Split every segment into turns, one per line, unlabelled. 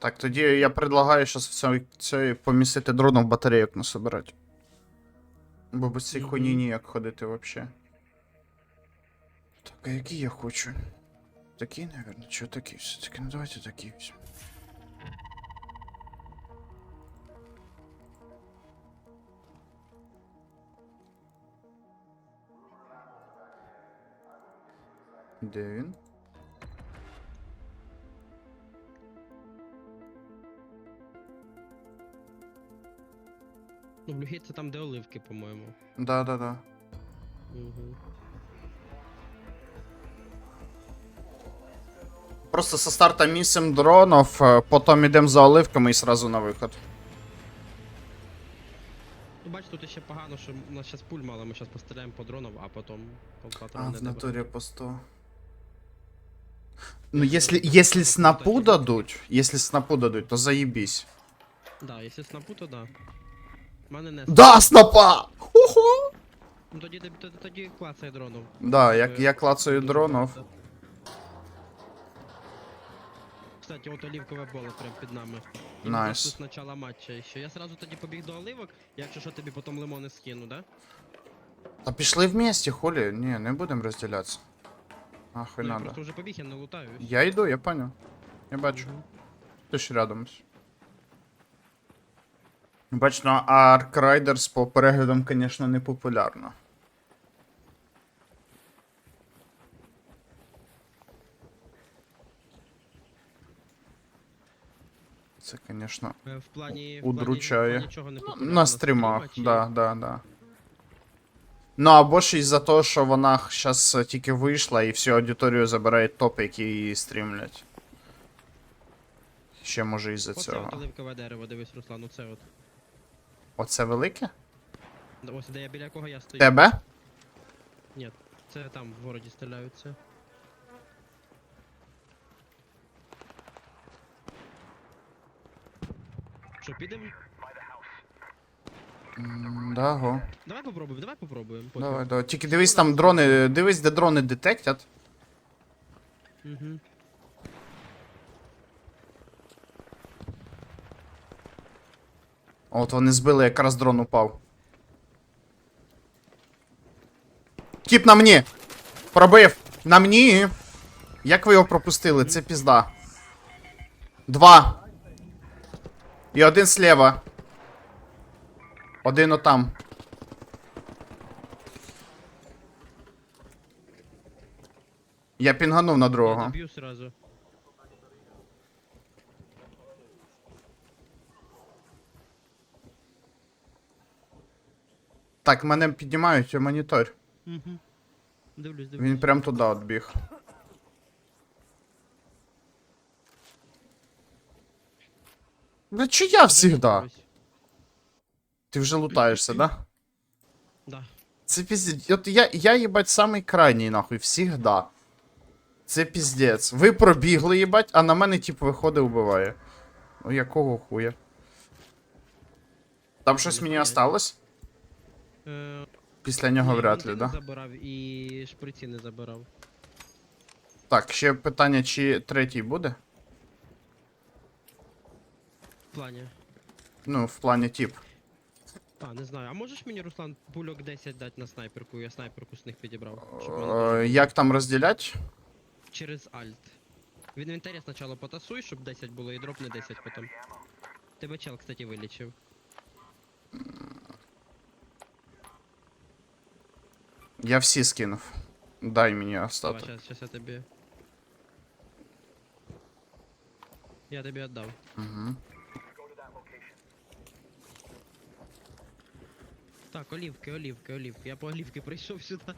Так, тоді я предлагаю зараз в цьому, цьому помістити дроном батарейок насобирати. Бо без цієї
Мгм.
хуйні ніяк ходити вообще. Так, а які я хочу? Такі, наверное, чи такі все-таки? Ну давайте такі візьмемо. Де він?
Блюхи це там, де оливки, по-моєму.
Да, да, да.
Угу.
Просто со старта місим дронов, е, потім йдемо за оливками і сразу на виход.
Ну, бач, тут ще погано, що у нас зараз пуль мало, ми зараз постріляємо по дронам, а потім по
А, в натурі по 100. Ну, если, если снапу дадуть, если снапу дадуть, то заебись.
Да, якщо снапу, то да. Мене не
Да, снапа! Ху-ху!
Ну тоді, тоді, тоді клацає дроном.
Да,
Е,
я клацаю дронов.
Кстати, от оливкове поле прямо під нами. І
Найс.
тут з матча ще. Я сразу тоді побіг до оливок, якщо що тобі потім лимони скину, да?
Та пішли вместе, хулі. Ні, не будемо розділятися. Нахуй
Ну, я
надо.
просто вже побіг, я не лутаю.
Я йду, я понял. Я бачу. Ти ж рядом. Ну а Ark Riders по переглядам, звісно, не популярно. Це, звісно,
В плані.
Удручає.
В плані, нічого не популярно
на стрімах,
чи-
да, да, да. Ну, або ж із-за того, що вона зараз тільки вийшла і всю аудиторію забирає топ, які її стрімлять. Ще може із-за
Оце
цього.
от оливкове дерево, дивись, Руслан, оце от.
Оце велике?
Ось де я біля кого я стою.
Тебе?
Це там в городі стріляються. Що, підемо?
М, Да, го.
Давай попробуємо, давай попробуємо.
Давай, давай. Тільки дивись там дрони. Дивись, де дрони детектять.
Мгм.
От вони збили, якраз дрон упав. Тіп на мені! Пробив! На мені! Як ви його пропустили? Це пізда. Два. І один слева. Один отам. Я пінганув на
Я
другого.
сразу.
Так, мене піднімають монітор.
Угу. Дивлюсь, дивлюсь.
Він прям туди отбіг. Да чи я всегда? Ти вже лутаєшся, да?
Да.
Це піздець. От я, я їбать, самий крайній, нахуй, всегда. Це піздець. Ви пробігли, їбать, а на мене, тип, виходить, убиває. Ну якого хуя? Там щось мені осталось?
Е,
Після нього вряд ли, да?
забирав і шприці не забирав.
Так, ще питання, чи третій буде?
В плані.
Ну, в плані тип.
А, не знаю. А можеш мені, Руслан, пульок 10 дати на снайперку? Я снайперку з них підібрав. Щоб
Е, Як там розділять?
через Alt. В інвентарі спочатку потасуй, щоб 10 було, і дропне 10 потім. Тебе чел, кстати, вилічив.
Я всі скинув. Дай мені
Давай,
остаток.
щас, щас я тобі. Я тобі віддав.
Угу.
Так, олівки, олівки, олівки. Я по олівки прийшов сюди.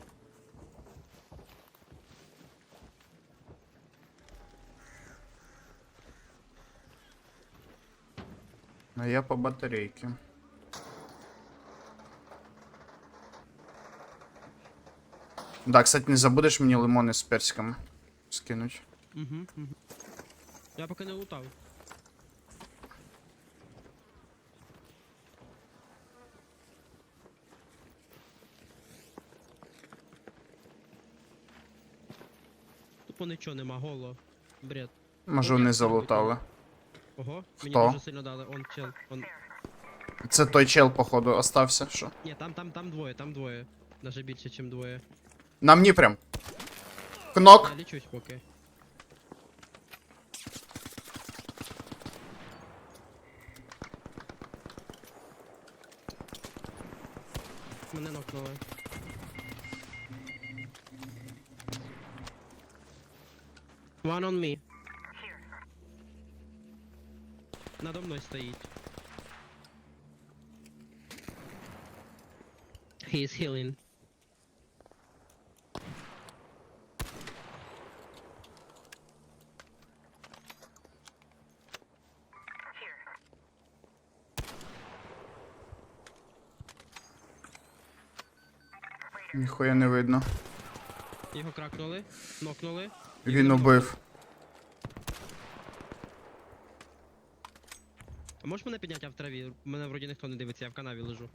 А я по батарейке. Да, кстати, не забудеш мені лимони з персиком скинуть.
Угу, угу. Я поки не лутав. Тупо нічого нема, голо. Бред.
Може вони залутали.
Ого, мені
Хто?
дуже сильно дали. Он чел. Он...
Це той чел, походу, остався. Що?
Ні, там, там, там двоє, там двоє. Даже більше, ніж двоє.
На мені прям. Кнок.
Я лічусь поки. Мене нокнули. One on me. Надо мною стоїть. He is healing.
Ніхуя не видно.
Його кракнули, нокнули.
Він убив.
А можеш мене підняти я в траві? Мене вроді ніхто не дивиться, я в канаві лежу.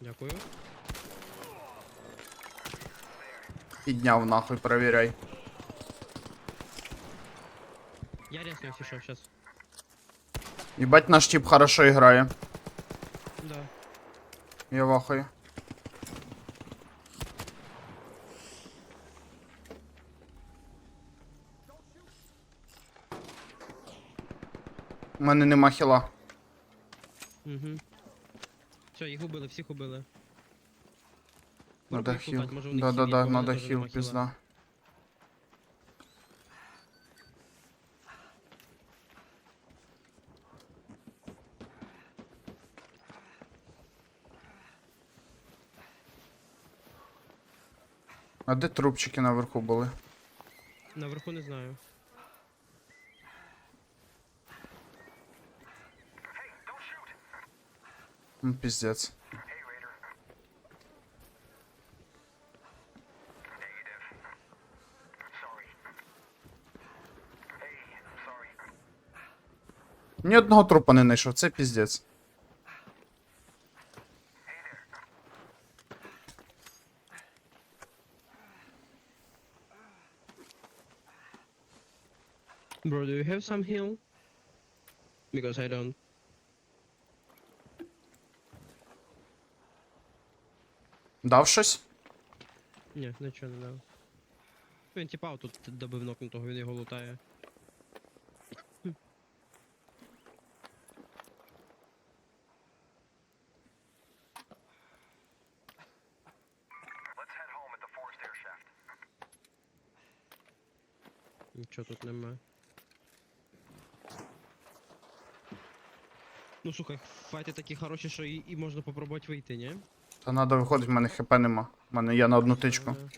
Дякую.
Підняв нахуй, перевіряй.
Я пішов щас.
Єбать наш тип хорошо грає.
Да.
Я вахую. У мене нема хіла.
Угу. Все, їх убили, всіх убили.
Надо
Пробуй їх
хіл.
лутать, може у них
Да,
хіл
да,
є,
да,
бо в мене
надо
теж
хіл,
нема хіла.
пізда. А де трупчики наверху були?
Наверху не знаю.
Ну, піздець. Ні одного трупа не знайшов, це піздець.
Have some heal? Because I don't.
Дав щось?
Ні, нічого не дав. Він типа тут добив нокнутого, він його лутає. Нічого тут нема. Ну слухай, файти такі хороші, що і, і можна попробувати вийти, ні?
Та надо виходить, в мене хп нема. В мене є на одну тичку.
Ага.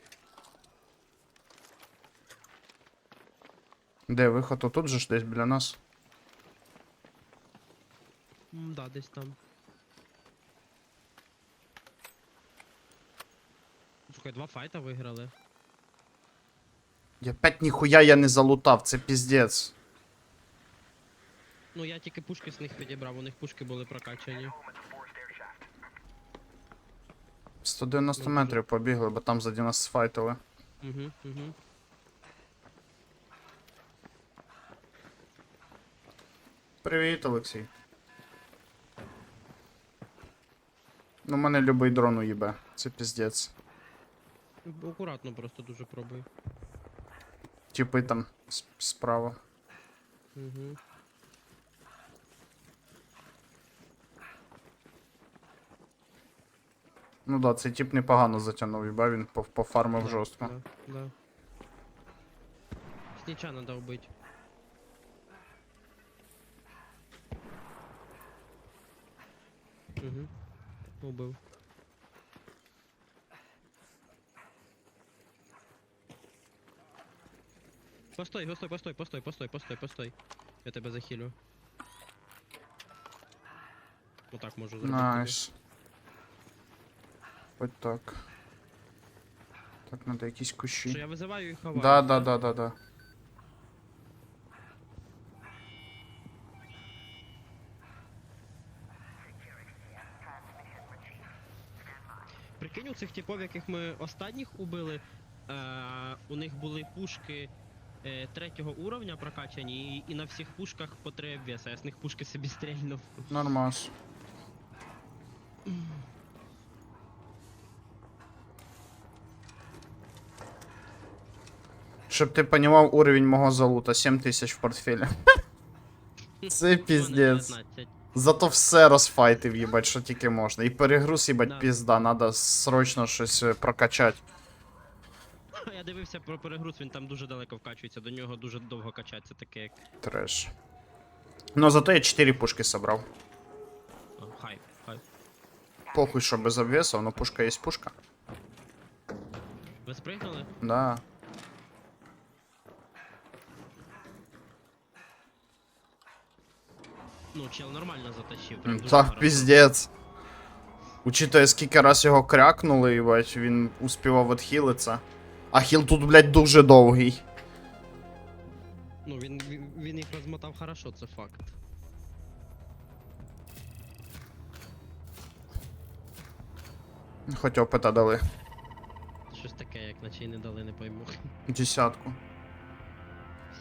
Де виход? Отут же ж десь біля нас.
М, Да, десь там. Слухай, два файта виграли.
Я п'ять ніхуя я не залутав, це піздець.
Ну я тільки пушки з них підібрав, у них пушки були прокачані.
190
Ну,
метрів побігли, бо там ззаді нас сфайтили.
Угу, угу.
Привіт, Олексій. Ну, мене любий дрон уїбе. Це піздець.
Акуратно просто дуже пробуй.
Тіпи там справа.
Угу.
Ну да, цей тип непогано затягнув, їба, він по- пофармив жорстко.
Да, да. Сніча надо вбити. Угу. Убив. Постой, постой, постой, постой, постой, постой, постой. Я тебе захилю. Отак можу зробити.
Найс. Ось так. Так, надо якісь
Що
кущі.
я визиваю і ховаю.
Да, да, да, да, да.
бронь у цих типов, яких ми останніх убили, е, у них були пушки е, третього уровня прокачані, і, і на всіх пушках по 3 обвеса. Я з них пушки собі стрельнув.
Нормас. Щоб ти понімав уровень мого залута, 7 тисяч в портфелі. Це піздець. Зато все розфайтив, їбать, що тільки можна. І перегруз, їбать,
Да.
пізда, надо срочно щось е, прокачати.
Я дивився про перегруз, він там дуже далеко вкачується, до нього дуже довго качаться, таке як.
Треш. Ну зато я 4 пушки собрав.
О, хайп, хайп.
Похуй, що без обвесов, но пушка є пушка.
Ви спригнули?
Да.
Ну, чел нормально затащив. Прям дуже
Так,
хорошо.
піздець. Учитывая, скільки раз його крякнули, їбать, він успівав відхилитися. А хіл тут, блядь, дуже довгий.
Ну, він, він, він їх розмотав хорошо, це факт.
Хоч опита дали.
Щось таке, як наче й не дали, не пойму.
Десятку.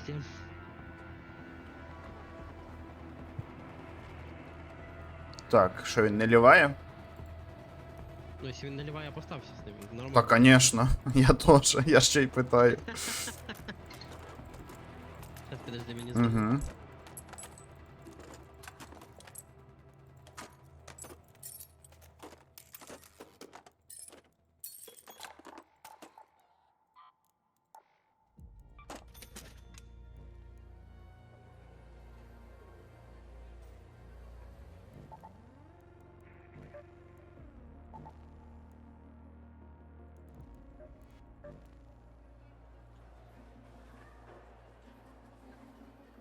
Всім.
Так, що він не ліває?
Ну, якщо він наливає, я постався з ним. Нормально.
Та, конечно. Я теж, я ще й питаю.
Зараз підожди мені знову.
Угу.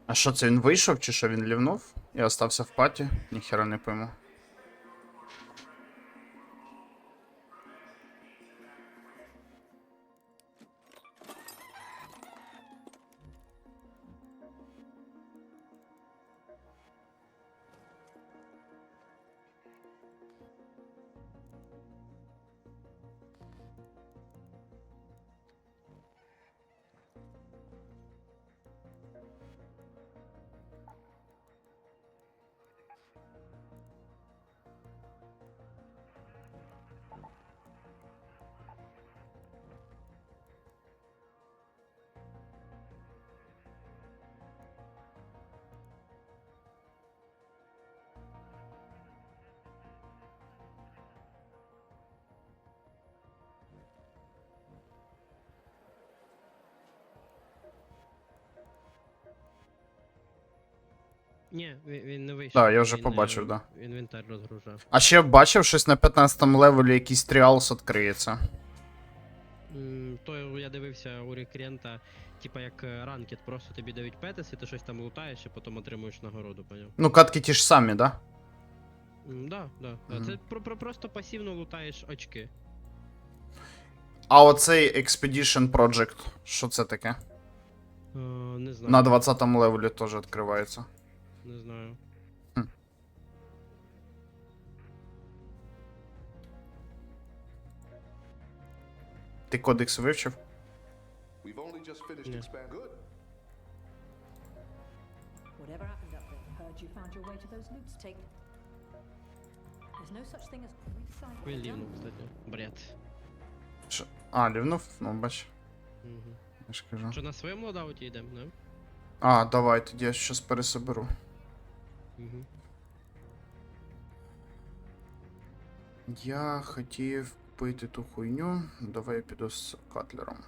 А що це він вийшов, чи що він лівнув? І остався в паті? Ніхера не пойму.
Ні, він, він не вийшов.
Да, я вже
він,
побачив,
е,
да.
Інвентар розгружав.
А ще бачив, щось на 15 левелі якийсь тріалс відкриється.
М, То я дивився у рекрента, типа як е, ранкет, просто тобі дають петис, і ти щось там лутаєш, і потім отримуєш нагороду, поняв?
Ну, катки ті ж самі, да?
М, Да, да. да.
Мгм.
Це про, про, просто пасивно лутаєш очки.
А оцей Expedition Project, що це таке?
Е, не знаю.
На 20 левелі теж відкривається. Ти кодекс вивчив?
We've only just finished
Yeah.
expand. Good.
Whatever happened up there? Heard you found your way to those loots take. There's no such thing as recycling.
Він лівнув, кстати. Бред.
Що? А, лівнув? Ну, бач,
Угу.
я ж кажу.
Що на своєму лодауті йдемо, да?
А, давай, тоді я щось пересоберу.
Угу.
Я хотів купити ту хуйню. Давай я піду з Катлером.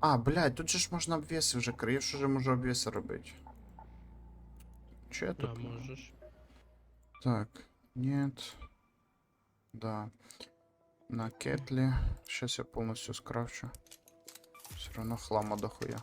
А, блядь, тут же ж можна обвеси вже крив, що же можу обвеси робити. Че я тут?
можеш.
Так, нет. Да. На кетле. Сейчас я полностью скрафчу. Все равно хлама дохуя.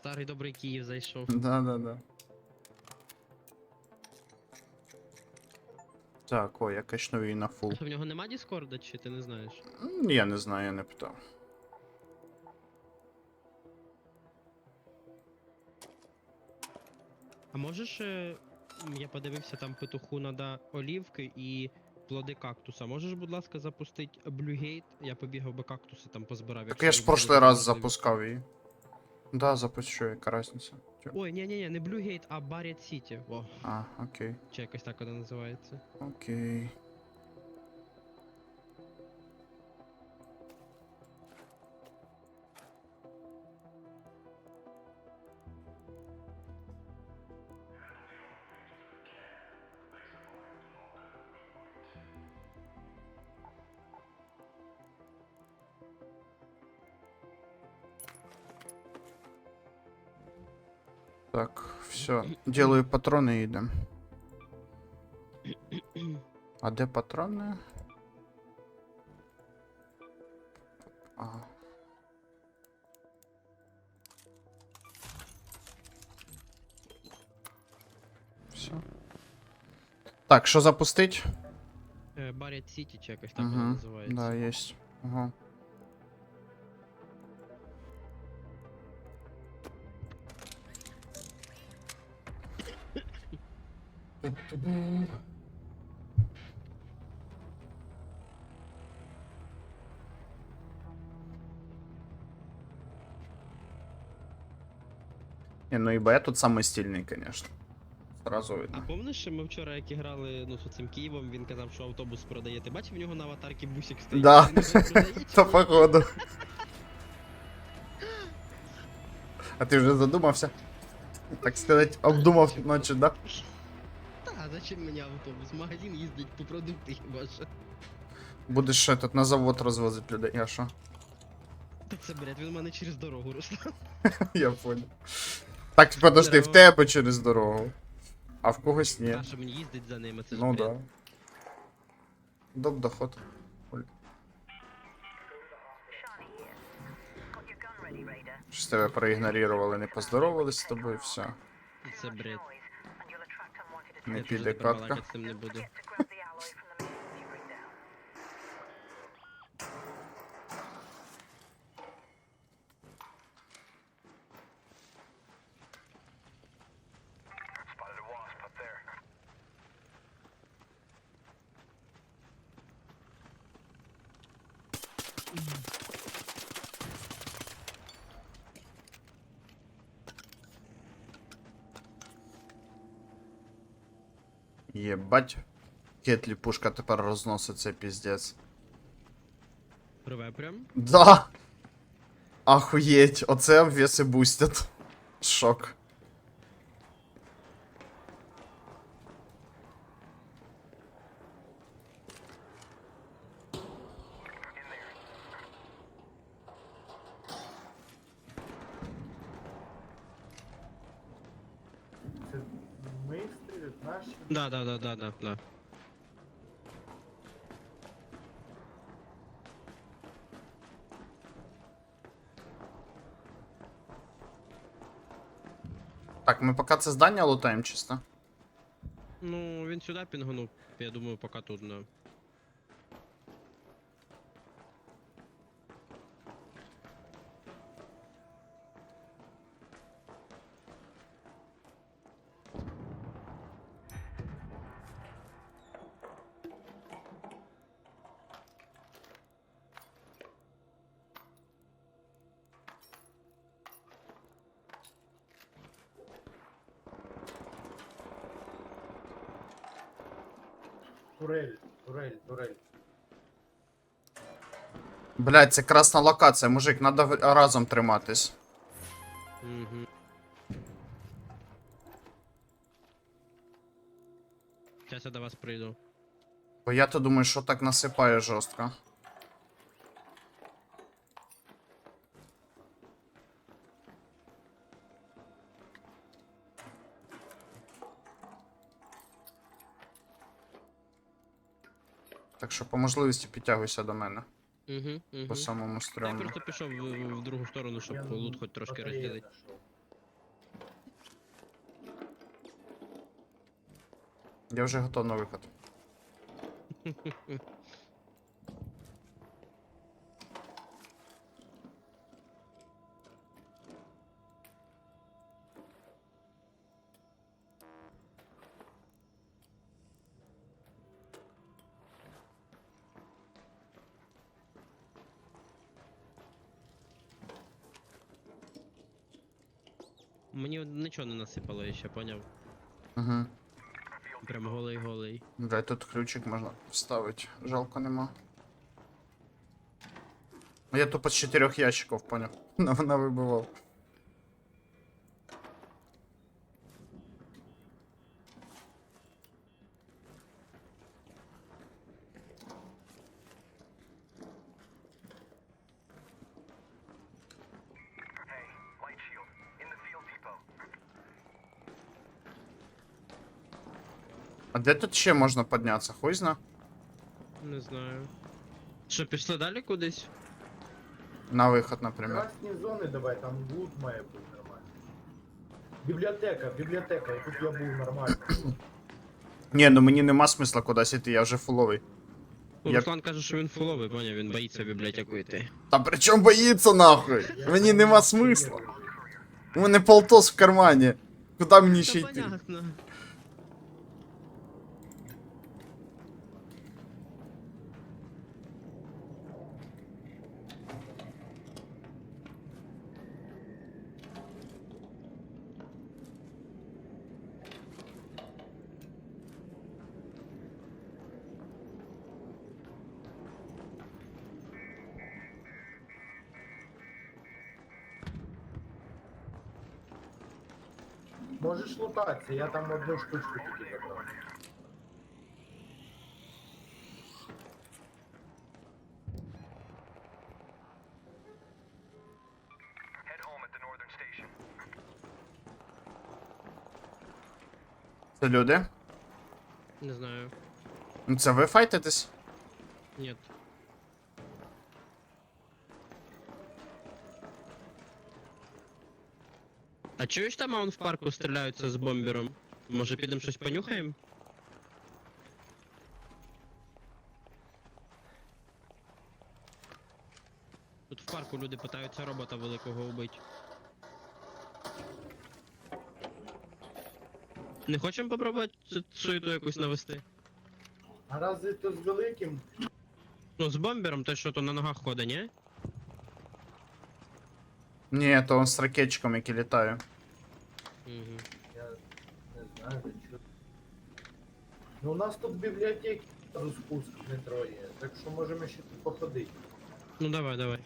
Старий добрий Київ зайшов.
Да-да-да. Так, ой, я качнув її на фул.
А в нього нема Діскорда, чи ти не знаєш?
Я не знаю, я не питав.
А можеш. е, м, Я подивився, там петуху надо олівки і плоди кактуса. Можеш, будь ласка, запустити Блюгейт? Я побігав би кактуси там позбирав.
Так
якщо
я ж в
буде
прошлий раз запускав її. Да, запущу, яка разниця.
Ой, ні, ні, ні, не Блюгейт, а Баррет Сіті. О,
А, окей.
чи якось так вона називається.
Окей. Делаю патроны и идем. А де патрони? Ага. Все. Так, що запустить?
Е, Баррет Сіті, чи якось
Угу.
називається.
Да, есть. Ага. Ибо я тут самый стильный, конечно. Сразу
А
видно.
помниш, що ми вчора, як грали ну, з цим Києвом, він казав, що автобус продає. Ти бачив в нього на аватарці бусик стоїть?
Да. То
ні?
походу. А ти вже задумався? Так сказать, обдумав ночі, да?
Та, зачем мені автобус? В магазин їздить по продукти хіба що.
Будеш тут на завод розвозити людей, я що?
Та це, блядь, він мене через дорогу росте.
Я понял. Так, подожди, в
Здорово.
тебе через дорогу. А в когось ні.
А мені їздить за ними, це ж
Ну
бред.
да. Доп доход. Щось тебе проігнорували, не поздоровались з тобою, все.
Це бред.
Не
Я
піде катка.
балакати з ним не буду.
Єбать. Кетлі пушка тепер розноситься, піздець.
Рве прям.
Да! Ахуєть, оце обвеси бустять. Шок.
Да, да, да, да, да, да.
Так, ми поки це здання лутаємо чисто.
Ну, він сюди пінгонув, я думаю, поки тут, да.
Турель, турель, турель.
Блять, це красна локація, мужик, треба разом триматись.
Угу. Зараз я до вас прийду.
Бо я то думаю, що так насипає жорстко. Так що по можливості підтягуйся до мене.
Угу, угу.
по самому
Я
стрьому.
просто пішов в, в другу сторону, щоб
Я
лут хоч трошки розділити.
Я вже готов на виход.
нічого не насипало ще, поняв?
Угу.
Прям голий-голий.
Да, тут ключик можна вставити. Жалко нема. Я тупо з чотирьох ящиків, поняв. На вона вибивав. Де тут ще можна піднятися? Хуй зна?
Не знаю. Що, пішли далі кудись?
На виход, наприклад.
Красні зони давай, там лут має бути нормально. Бібліотека, бібліотека, і тут я був нормально.
Ні, ну мені нема смисла кудись іти, я вже фуловий.
Ну,
Я-
Руслан каже, що він фуловий, поняв, він боїться в бібліотеку йти.
Та при чому боїться нахуй? Мені нема смисла. У мене полтос в кармані. Куди мені ще йти?
понятно.
Лутатися, я там одну штучку тільки забрав.
Це люди?
Не знаю.
Ну це ви файтитесь?
Ні. А чуєш там он в парку стріляються з бомбером? Може підемо щось понюхаємо? Тут в парку люди питаються робота великого убити. Не хочемо попробувати цю суету якусь навести?
А разве то з великим?
Ну, з бомбером той, що то на ногах ходить, ні?
Ні, то он з ракетчиком, який літає.
Угу.
Я не знаю, чого. Ну у нас тут бібліотеки спуск не троє, так що можемо ще тут походити.
Ну давай, давай.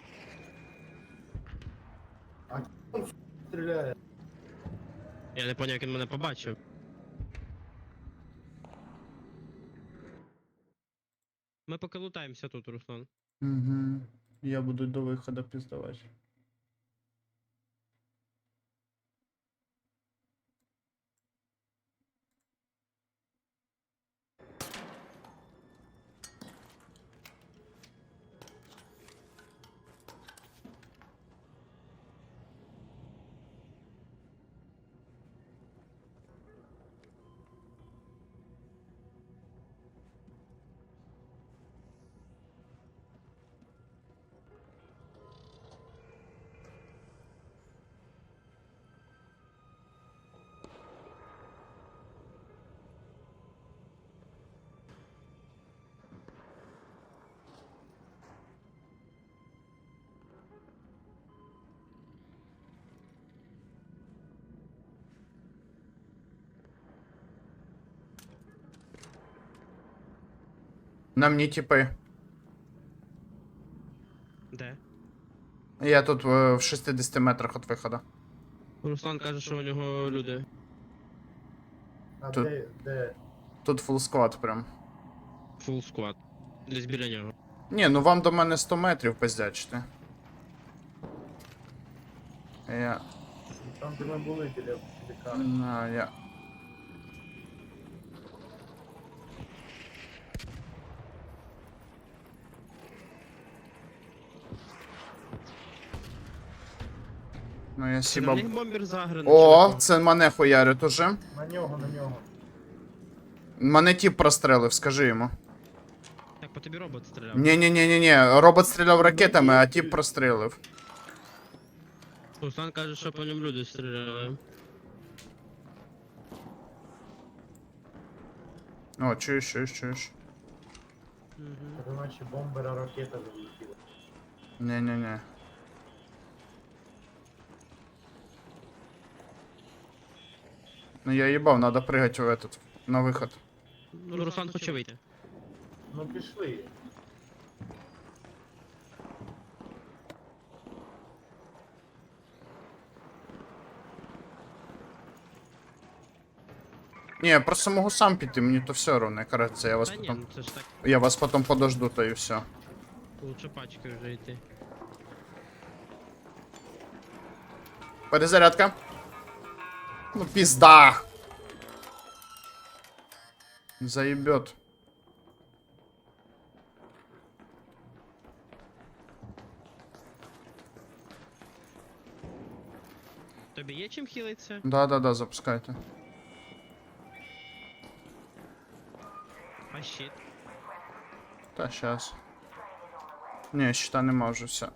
А Он стріляє.
Я не поняв, як він мене побачив. Ми поки лутаємося тут, Руслан.
Угу. Я буду до виходу піздавати. На мені типи.
Де?
Я тут е, в 60 метрах від виходу.
Руслан каже, що у нього люди.
А
Тут-
де, де?
Тут фул склад прям.
Фул склад. Десь біля нього.
Ні, ну вам до мене 100 метрів пиздячити. Я.
Там, де ми були біля лікарні.
На, я. Ну я сіба.
бомбер.
О, це мене хуярить уже.
На нього, на нього.
Мене тіп прострелив, скажи йому.
Так, по тобі робот стріляв.
ні ні ні ні ні робот стріляв ракетами, а тіп прострелив.
Руслан каже, що по ньому люди стріляли.
О, чуєш, чуєш, чуєш.
Це наче бомбера ракета залетіла.
Ні ні ні Ну я їбав, надо пригати в этот, на виход.
Ну, Руслан хоче вийти.
Ну пішли.
Ні, я просто можу сам піти, мені то все одно, кажеться, я вас
Та ні,
потом.
ну це ж так,
Я вас потом подожду, то і все.
лучше пачкою вже йти.
Перезарядка. Ну пизда. Заебет.
Тобі є чим хілитися?
Да-да-да, запускайте.
А щит.
Та щас. Ні, щита нема вже все.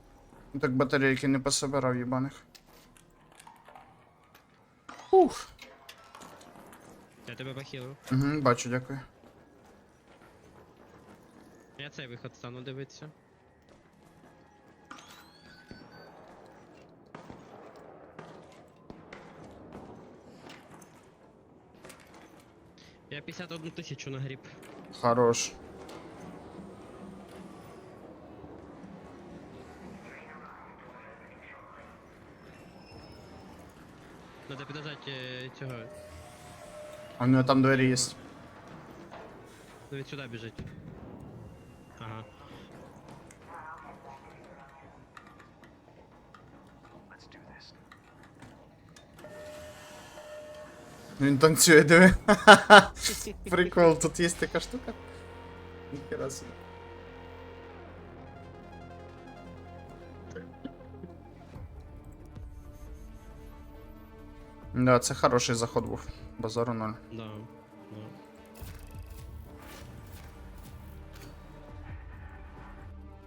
Ну, Так батарейки не пособирав, їбаних. Ух.
Я тебе похилив.
Угу, бачу, дякую.
Я цей виход стану дивитися. Я 51 тисячу нагріб.
Хорош.
е, цього.
А у нього там двері є.
Ну він сюди біжить. Ага.
Він танцює, диви. Прикол, тут є така штука. Ніхера собі. Да, це хороший заход був. Базару ноль.
Да.